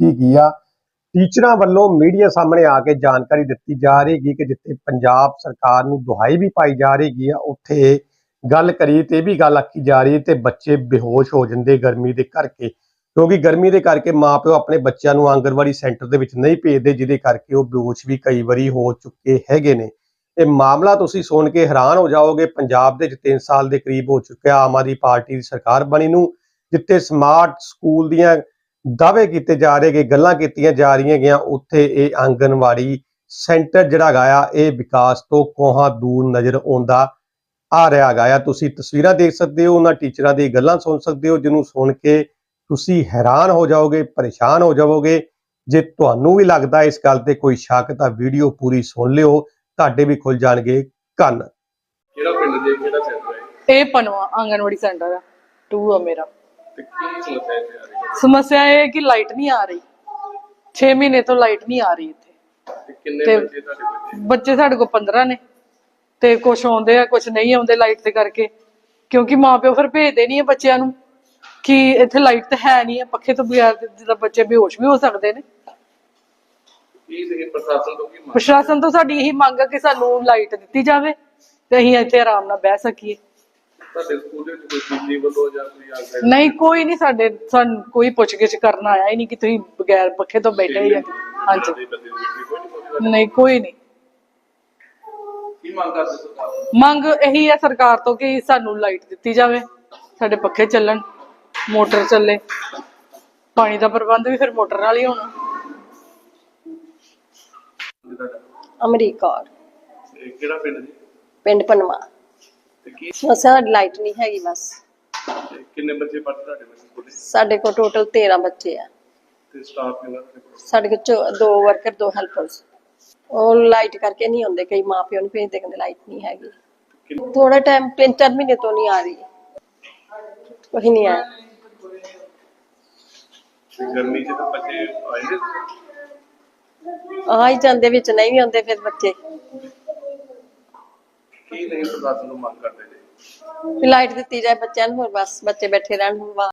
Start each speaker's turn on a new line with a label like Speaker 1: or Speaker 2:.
Speaker 1: ਕੀ ਕੀ ਟੀਚਰਾਂ ਵੱਲੋਂ ਮੀਡੀਆ ਸਾਹਮਣੇ ਆ ਕੇ ਜਾਣਕਾਰੀ ਦਿੱਤੀ ਜਾ ਰਹੀ ਹੈ ਕਿ ਜਿੱਥੇ ਪੰਜਾਬ ਸਰਕਾਰ ਨੂੰ ਦੁਹਾਈ ਵੀ ਪਾਈ ਜਾ ਰਹੀ ਹੈ ਉੱਥੇ ਗੱਲ ਕਰੀ ਤੇ ਇਹ ਵੀ ਗੱਲ ਆਖੀ ਜਾ ਰਹੀ ਹੈ ਤੇ ਬੱਚੇ ਬੇਹੋਸ਼ ਹੋ ਜਾਂਦੇ ਗਰਮੀ ਦੇ ਕਰਕੇ। ਕਿਉਂਕਿ ਗਰਮੀ ਦੇ ਕਰਕੇ ਮਾਪਿਓ ਆਪਣੇ ਬੱਚਿਆਂ ਨੂੰ ਆਂਗਨਵਾੜੀ ਸੈਂਟਰ ਦੇ ਵਿੱਚ ਨਹੀਂ ਭੇਜਦੇ, ਜਿਹਦੇ ਕਰਕੇ ਉਹ ਬੇਹੋਸ਼ ਵੀ ਕਈ ਵਾਰੀ ਹੋ ਚੁੱਕੇ ਹੈਗੇ ਨੇ। ਇਹ ਮਾਮਲਾ ਤੁਸੀਂ ਸੁਣ ਕੇ ਹੈਰਾਨ ਹੋ ਜਾਓਗੇ। ਪੰਜਾਬ ਦੇ ਵਿੱਚ 3 ਸਾਲ ਦੇ ਕਰੀਬ ਹੋ ਚੁੱਕਿਆ, ਆਮ ਆਦਮੀ ਪਾਰਟੀ ਦੀ ਸਰਕਾਰ ਬਣੀ ਨੂੰ, ਜਿੱਥੇ ਸਮਾਰਟ ਸਕੂਲ ਦੀਆਂ ਦਾਅਵੇ ਕੀਤੇ ਜਾ ਰਹੇ ਕਿ ਗੱਲਾਂ ਕੀਤੀਆਂ ਜਾ ਰਹੀਆਂ ਗਿਆ ਉੱਥੇ ਇਹ ਆਂਗਨਵਾੜੀ ਸੈਂਟਰ ਜਿਹੜਾ ਗਾਇਆ ਇਹ ਵਿਕਾਸ ਤੋਂ ਕੋਹਾਂ ਦੂਰ ਨਜ਼ਰ ਆਉਂਦਾ ਆ ਰਿਹਾ ਗਾਇਆ ਤੁਸੀਂ ਤਸਵੀਰਾਂ ਦੇਖ ਸਕਦੇ ਹੋ ਉਹਨਾਂ ਟੀਚਰਾਂ ਦੀ ਗੱਲਾਂ ਸੁਣ ਸਕਦੇ ਹੋ ਜਿਹਨੂੰ ਸੁਣ ਕੇ ਤੁਸੀਂ ਹੈਰਾਨ ਹੋ ਜਾਓਗੇ ਪਰੇਸ਼ਾਨ ਹੋ ਜਾਵੋਗੇ। ਜੇ ਤੁਹਾਨੂੰ ਵੀ ਲੱਗਦਾ ਇਸ ਗੱਲ ਤੇ ਕੋਈ ਸ਼ੱਕ ਤਾਂ ਵੀਡੀਓ ਪੂਰੀ ਸੁਣ ਲਿਓ। ਤੁਹਾਡੇ ਵੀ ਖੁੱਲ ਜਾਣਗੇ ਕੰਨ।
Speaker 2: ਕਿਹੜਾ ਪਿੰਡ ਦੇ ਕਿਹੜਾ ਸੈਂਟਰ ਹੈ?
Speaker 3: ਇਹ ਪਨਵਾ ਆਂਗਨਵਾੜੀ ਸੈਂਟਰ ਆ। ਟੂ ਆ ਮੇਰਾ।
Speaker 2: ਤੇ ਕੀ ਸਮੱਸਿਆ ਇੱਥੇ ਆ ਰਹੀ ਹੈ?
Speaker 3: ਸਮੱਸਿਆ ਇਹ ਹੈ ਕਿ ਲਾਈਟ ਨਹੀਂ ਆ ਰਹੀ। 6 ਮਹੀਨੇ ਤੋਂ ਲਾਈਟ ਨਹੀਂ ਆ ਰਹੀ ਇੱਥੇ।
Speaker 2: ਤੇ ਕਿੰਨੇ
Speaker 3: ਤੇ-
Speaker 2: ਬੱਚੇ ਤੁਹਾਡੇ ਬੱਚੇ?
Speaker 3: ਬੱਚੇ ਸਾਡੇ ਕੋਲ 15 ਨੇ। ਤੇ ਕੁਝ ਆਉਂਦੇ ਆ ਕੁਝ ਨਹੀਂ ਆਉਂਦੇ ਲਾਈਟ ਦੇ ਕਰਕੇ। ਕਿਉਂਕਿ ਮਾਪਿਓ ਫਿਰ ਭੇਜਦੇ ਨਹੀਂ ਆ ਬੱਚਿਆਂ ਨੂੰ ਕਿ ਇੱਥੇ ਲਾਈਟ ਤਾਂ ਹੈ ਨਹੀਂ ਆ ਪੱਖੇ ਤੋਂ ਬਗੈਰ ਤੇ ਜਿੱਦਾਂ ਬੱਚੇ ਬੇਹੋਸ਼ ਵੀ ਹੋ ਸਕਦੇ ਨੇ।
Speaker 2: ਕੀ ਪ੍ਰਸ਼ਾਸਨ ਤੋਂ ਕੀ ਮੰਗ
Speaker 3: ਪ੍ਰਸ਼ਾਸਨ ਤੋਂ ਸਾਡੀ ਇਹੀ ਮੰਗ ਹੈ ਕਿ ਸਾਨੂੰ ਲਾਈਟ ਦਿੱਤੀ ਜਾਵੇ ਤੇ ਅਸੀਂ ਇੱਥੇ ਆਰਾਮ ਨਾਲ ਬਹਿ ਸਕੀਏ।
Speaker 2: ਤੁਹਾਡੇ ਸਕੂਲ ਦੇ ਵਿੱਚ ਕੋਈ ਬਿਜਲੀ ਵੱਲੋਂ ਜਾਂ ਕੋਈ ਆਗਿਆ
Speaker 3: ਨਹੀਂ ਕੋਈ ਨਹੀਂ ਸਾਡੇ ਸਾਨੂੰ ਕੋਈ ਪੁੱਛਗਿੱਛ ਕਰਨ ਆਇਆ ਹੀ ਨਹੀਂ ਕਿ ਤੁਸੀਂ ਬਗੈਰ ਪੱਖੇ ਤੋਂ ਬੈਠੇ ਹੀ ਆ। ਹਾਂਜੀ।
Speaker 2: ਨਹੀਂ
Speaker 3: ਕੋਈ ਨਹੀਂ।
Speaker 2: ਕੀ ਮੰਗ ਕਰਦੇ ਸਰਕਾਰ?
Speaker 3: ਮੰਗ ਇਹੀ ਹੈ ਸਰਕਾਰ ਤੋਂ ਕਿ ਸਾਨੂੰ ਲਾਈਟ ਦਿੱਤੀ ਜਾਵੇ ਸਾਡੇ ਪੱਖੇ ਚੱਲਣ ਮੋਟਰ ਚੱਲੇ। ਪਾਣੀ ਦਾ ਪ੍ਰਬੰਧ ਵੀ ਫਿਰ ਮੋਟਰ ਨਾਲ ਹੀ ਹੋਣਾ।
Speaker 4: ਅਮਰੀਕ।
Speaker 2: ਕਿਹੜਾ ਪਿੰਡ ਜੀ?
Speaker 4: ਪਿੰਡ ਪਨਵਾ।
Speaker 2: ਤੇ ਕੀ
Speaker 4: ਸਮੱਸਿਆ ਸਾਡੀ ਲਾਈਟ ਨਹੀਂ ਹੈਗੀ ਬਸ।
Speaker 2: ਤੇ ਕਿੰਨੇ ਬੱਚੇ ਪੜ੍ਹਦੇ ਤੁਹਾਡੇ ਬੱਚੇ ਸਕੂਲ?
Speaker 4: ਸਾਡੇ ਕੋਲ ਟੋਟਲ 13 ਬੱਚੇ ਆ।
Speaker 2: ਤੇ ਸਟਾਫ ਕਿੰਨਾ ਤੁਹਾਡੇ ਕੋਲ
Speaker 4: ਸਾਡੇ ਕੋਲ ਚੋ- ਦੋ ਵਰਕਰ ਦੋ ਹੈਲਪਰਸ ਉਹ ਲਾਈਟ ਕਰਕੇ ਨਹੀਂ ਹੁੰਦੇ ਕਈ ਮਾਪਿਆਂ ਨੂੰ ਭੇਜਦੇ ਕਹਿੰਦੇ ਲਾਈਟ ਨਹੀਂ ਹੈਗੀ।
Speaker 2: ਕਿੰਨ-
Speaker 4: ਥੋੜਾ ਟਾਈਮ ਤਿੰਨ ਚਾਰ ਮਹੀਨੇ ਤੋਂ ਨਹੀਂ ਆ ਰਹੀ। ਕੋਈ ਨਹੀਂ ਆਇਆ
Speaker 2: ਤੇ ਗਰਮੀ ਚ ਤਾਂ ਬੱਚੇ ਆਏ ਨੇ।
Speaker 4: ਆ ਹੀ ਜਾਂਦੇ ਵਿੱਚ ਨਹੀਂ ਵੀ ਆਉਂਦੇ ਫਿਰ ਬੱਚੇ।
Speaker 2: ਕੀ ਨਹੀਂ ਪ੍ਰਸ਼ਾਸਨ ਨੂੰ ਮੰਗ ਕਰਦੇ ਜੀ
Speaker 4: ਲਾਈਟ ਦਿੱਤੀ ਜਾਏ ਬੱਚਿਆਂ ਨੂੰ, ਹੋਰ ਬਸ ਬੱਚੇ ਬੈਠੇ ਰਹਿਣ